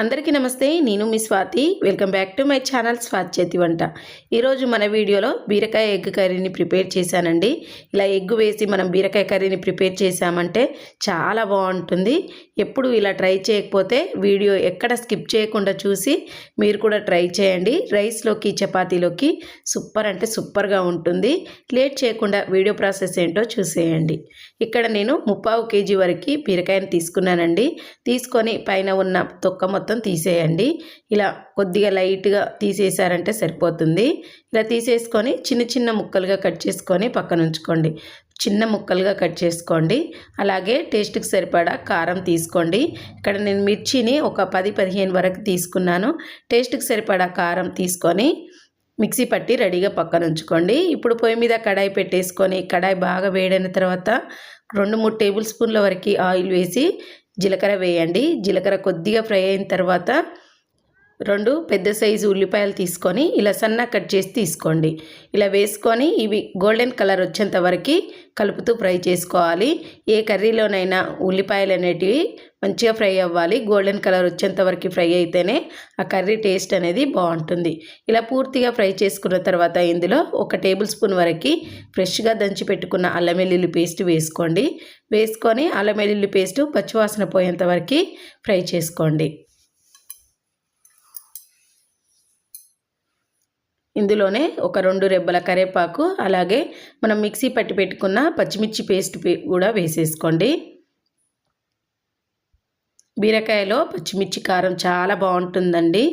అందరికీ నమస్తే నేను మీ Swathi. Welcome back to my channel Swathi చేతి వంట. ఈరోజు మన వీడియోలో బీరకాయ ఎగ్ కర్రీని ప్రిపేర్ చేశానండి. ఇలా ఎగ్ వేసి మనం బీరకాయ కర్రీని ప్రిపేర్ చేశామంటే చాలా బాగుంటుంది. ఎప్పుడు ఇలా ట్రై చేయకపోతే వీడియో ఎక్కడ స్కిప్ చేయకుండా చూసి మీరు కూడా ట్రై చేయండి. రైస్లోకి చపాతీలోకి సూపర్ అంటే సూపర్గా ఉంటుంది. లేట్ చేయకుండా వీడియో ప్రాసెస్ ఏంటో చూసేయండి. ఇక్కడ నేను ముప్పావు కేజీ వరకు బీరకాయని తీసుకున్నానండి. తీసుకొని పైన ఉన్న తొక్క మొత్తం మొత్తం తీసేయండి. ఇలా కొద్దిగా లైట్గా తీసేసారంటే సరిపోతుంది. ఇలా తీసేసుకొని చిన్న చిన్న ముక్కలుగా కట్ చేసుకొని పక్కన ఉంచుకోండి. చిన్న ముక్కలుగా కట్ చేసుకోండి. అలాగే టేస్ట్కి సరిపడా కారం తీసుకోండి. ఇక్కడ నేను మిర్చిని ఒక పది పదిహేను వరకు తీసుకున్నాను. టేస్ట్కి సరిపడా కారం తీసుకొని మిక్సీ పట్టి రెడీగా పక్కన ఉంచుకోండి. ఇప్పుడు పొయ్యి మీద కడాయి పెట్టేసుకొని కడాయి బాగా వేడైన తర్వాత రెండు మూడు టేబుల్ స్పూన్ల వరకు ఆయిల్ వేసి జీలకర్ర వేయండి. జీలకర్ర కొద్దిగా ఫ్రై అయిన తర్వాత రెండు పెద్ద సైజు ఉల్లిపాయలు తీసుకొని ఇలా సన్న కట్ చేసి తీసుకోండి. ఇలా వేసుకొని ఇవి గోల్డెన్ కలర్ వచ్చేంత వరకు కలుపుతూ ఫ్రై చేసుకోవాలి. ఏ కర్రీలోనైనా ఉల్లిపాయలు అనేటివి మంచిగా ఫ్రై అవ్వాలి. గోల్డెన్ కలర్ వచ్చేంత వరకు ఫ్రై అయితేనే ఆ కర్రీ టేస్ట్ అనేది బాగుంటుంది. ఇలా పూర్తిగా ఫ్రై చేసుకున్న తర్వాత ఇందులో ఒక టేబుల్ స్పూన్ వరకు ఫ్రెష్గా దంచి పెట్టుకున్న అల్లం వెల్లుల్లి పేస్ట్ వేసుకోండి. వేసుకొని అల్లం వెల్లుల్లి పేస్ట్ పచ్చివాసన పోయేంత వరకు ఫ్రై చేసుకోండి. ఇందులోనే ఒక రెండు రెబ్బల కరేపాకు అలాగే మనం మిక్సీ పట్టి పెట్టుకున్న పచ్చిమిర్చి పేస్ట్ కూడా వేసేసుకోండి. బీరకాయలో పచ్చిమిర్చి కారం చాలా బాగుంటుందండి.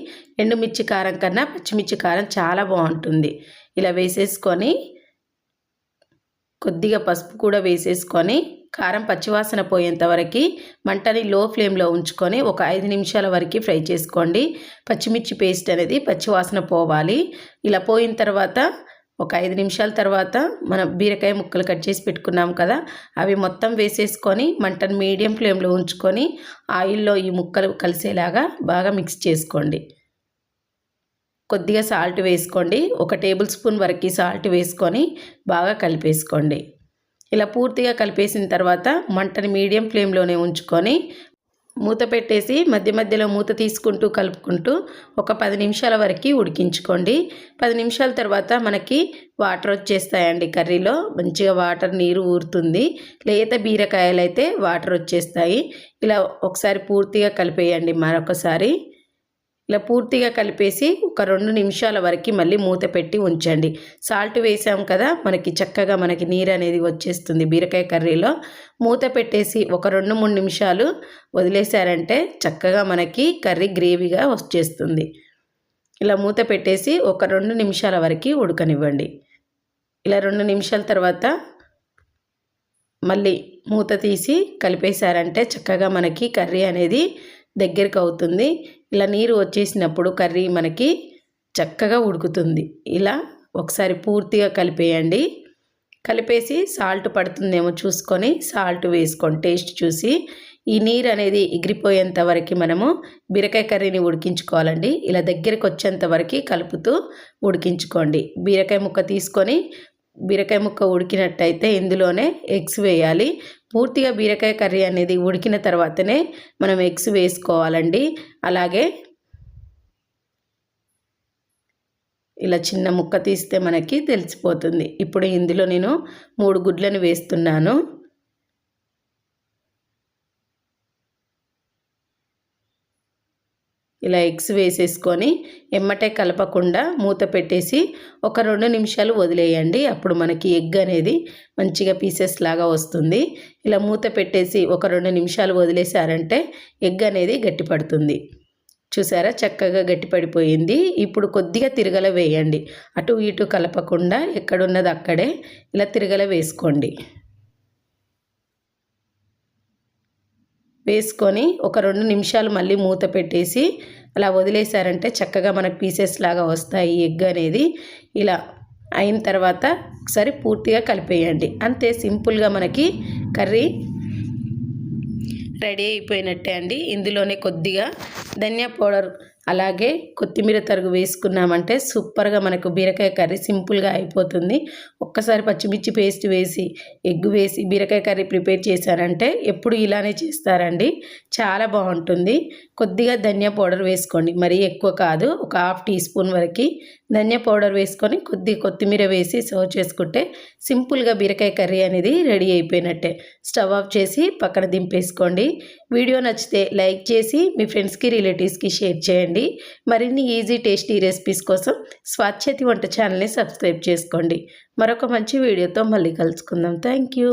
ఎండుమిర్చి కారం కన్నా పచ్చిమిర్చి కారం చాలా బాగుంటుంది. ఇలా వేసేసుకొని కొద్దిగా పసుపు కూడా వేసేసుకొని కారం పచ్చివాసన పోయేంత వరకు మంటని లో ఫ్లేమ్లో ఉంచుకొని ఒక ఐదు నిమిషాల వరకు ఫ్రై చేసుకోండి. పచ్చిమిర్చి పేస్ట్ అనేది పచ్చివాసన పోవాలి. ఇలా పోయిన తర్వాత ఒక ఐదు నిమిషాల తర్వాత మనం బీరకాయ ముక్కలు కట్ చేసి పెట్టుకున్నాం కదా అవి మొత్తం వేసేసుకొని మంటను మీడియం ఫ్లేమ్లో ఉంచుకొని ఆయిల్లో ఈ ముక్కలు కలిసేలాగా బాగా మిక్స్ చేసుకోండి. కొద్దిగా సాల్ట్ వేసుకోండి. ఒక టేబుల్ స్పూన్ వరకు సాల్ట్ వేసుకొని బాగా కలిపేసుకోండి. ఇలా పూర్తిగా కలిపేసిన తర్వాత మంటని మీడియం ఫ్లేమ్లోనే ఉంచుకొని మూత పెట్టేసి మధ్య మధ్యలో మూత తీసుకుంటూ కలుపుకుంటూ ఒక పది నిమిషాల వరకు ఉడికించుకోండి. పది నిమిషాల తర్వాత మనకి వాటర్ వచ్చేస్తాయండి కర్రీలో. మంచిగా వాటర్ నీరు ఊరుతుంది. లేత బీరకాయలు అయితే వాటర్ వచ్చేస్తాయి. ఇలా ఒకసారి పూర్తిగా కలిపేయండి మరొకసారి. ఇలా పూర్తిగా కలిపేసి ఒక రెండు నిమిషాల వరకు మళ్ళీ మూత పెట్టి ఉంచండి. సాల్ట్ వేసాం కదా మనకి చక్కగా మనకి నీరు అనేది వచ్చేస్తుంది బీరకాయ కర్రీలో. మూత పెట్టేసి ఒక రెండు మూడు నిమిషాలు వదిలేశారంటే చక్కగా మనకి కర్రీ గ్రేవీగా వచ్చేస్తుంది. ఇలా మూత పెట్టేసి ఒక రెండు నిమిషాల వరకు ఉడకనివ్వండి. ఇలా రెండు నిమిషాల తర్వాత మళ్ళీ మూత తీసి కలిపేశారంటే చక్కగా మనకి కర్రీ అనేది దగ్గరికి అవుతుంది ఇలా నీరు వచ్చేసినప్పుడు కర్రీ మనకి చక్కగా ఉడుకుతుంది. ఇలా ఒకసారి పూర్తిగా కలిపేయండి. కలిపేసి సాల్ట్ పడుతుందేమో చూసుకొని సాల్ట్ వేసుకోండి టేస్ట్ చూసి ఈ నీరు అనేది ఎగిరిపోయేంత వరకు మనము బీరకాయ కర్రీని ఉడికించుకోవాలండి. ఇలా దగ్గరికి వచ్చేంత వరకు కలుపుతూ ఉడికించుకోండి. బీరకాయ ముక్క తీసుకొని బీరకాయ ముక్క ఉడికినట్టయితే ఇందులోనే ఎగ్స్ వేయాలి. పూర్తిగా బీరకాయ కర్రీ అనేది ఉడికిన తర్వాతనే మనం ఎగ్స్ వేసుకోవాలండి. అలాగే ఇలా చిన్న ముక్క తీస్తే మనకి తెలిసిపోతుంది. ఇప్పుడు ఇందులో నేను మూడు గుడ్లను వేస్తున్నాను. ఇలా ఎగ్స్ వేసేసుకొని ఎమ్మటే కలపకుండా మూత పెట్టేసి ఒక రెండు నిమిషాలు వదిలేయండి. అప్పుడు మనకి ఎగ్ అనేది మంచిగా పీసెస్ లాగా వస్తుంది. ఇలా మూత పెట్టేసి ఒక రెండు నిమిషాలు వదిలేసారంటే ఎగ్ అనేది గట్టిపడుతుంది. చూసారా? చక్కగా గట్టిపడిపోయింది. ఇప్పుడు కొద్దిగా తిరగల వేయండి. అటు ఇటు కలపకుండా ఎక్కడున్నది అక్కడే ఇలా తిరగల వేసుకోండి. వేసుకొని ఒక రెండు నిమిషాలు మళ్ళీ మూత పెట్టేసి అలా వదిలేశారంటే చక్కగా మనకు పీసెస్ లాగా వస్తాయి ఎగ్ అనేది. ఇలా అయిన తర్వాత ఒకసారి పూర్తిగా కలిపేయండి. అంతే సింపుల్గా మనకి కర్రీ రెడీ అయిపోయినట్టే అండి. ఇందులోనే కొద్దిగా ధనియా పౌడర్ అలాగే కొత్తిమీర తరుగు వేసుకున్నామంటే సూపర్గా మనకు బీరకాయ కర్రీ సింపుల్గా అయిపోతుంది. ఒక్కసారి పచ్చిమిర్చి పేస్ట్ వేసి ఎగ్ వేసి బీరకాయ కర్రీ ప్రిపేర్ చేశారంటే ఎప్పుడు ఇలానే చేస్తారండి. చాలా బాగుంటుంది. కొద్దిగా ధనియా పౌడర్ వేసుకోండి. మరీ ఎక్కువ కాదు ఒక హాఫ్ టీ స్పూన్ వరకు ధనియా పౌడర్ వేసుకొని కొద్ది కొత్తిమీర వేసి సర్వ్ చేసుకుంటే సింపుల్గా బీరకాయ కర్రీ అనేది రెడీ అయిపోయినట్టే. స్టవ్ ఆఫ్ చేసి పక్కన దింపేసుకోండి. వీడియో నచ్చితే లైక్ చేసి మీ ఫ్రెండ్స్కి రిలేటివ్స్కి షేర్ చేయండి. మరిన్ని ఈజీ టేస్టీ రెసిపీస్ కోసం స్వాచ్ఛతి వంట ఛానల్ని సబ్స్క్రైబ్ చేసుకోండి. మరొక మంచి వీడియోతో మళ్ళీ కలుసుకుందాం. Thank you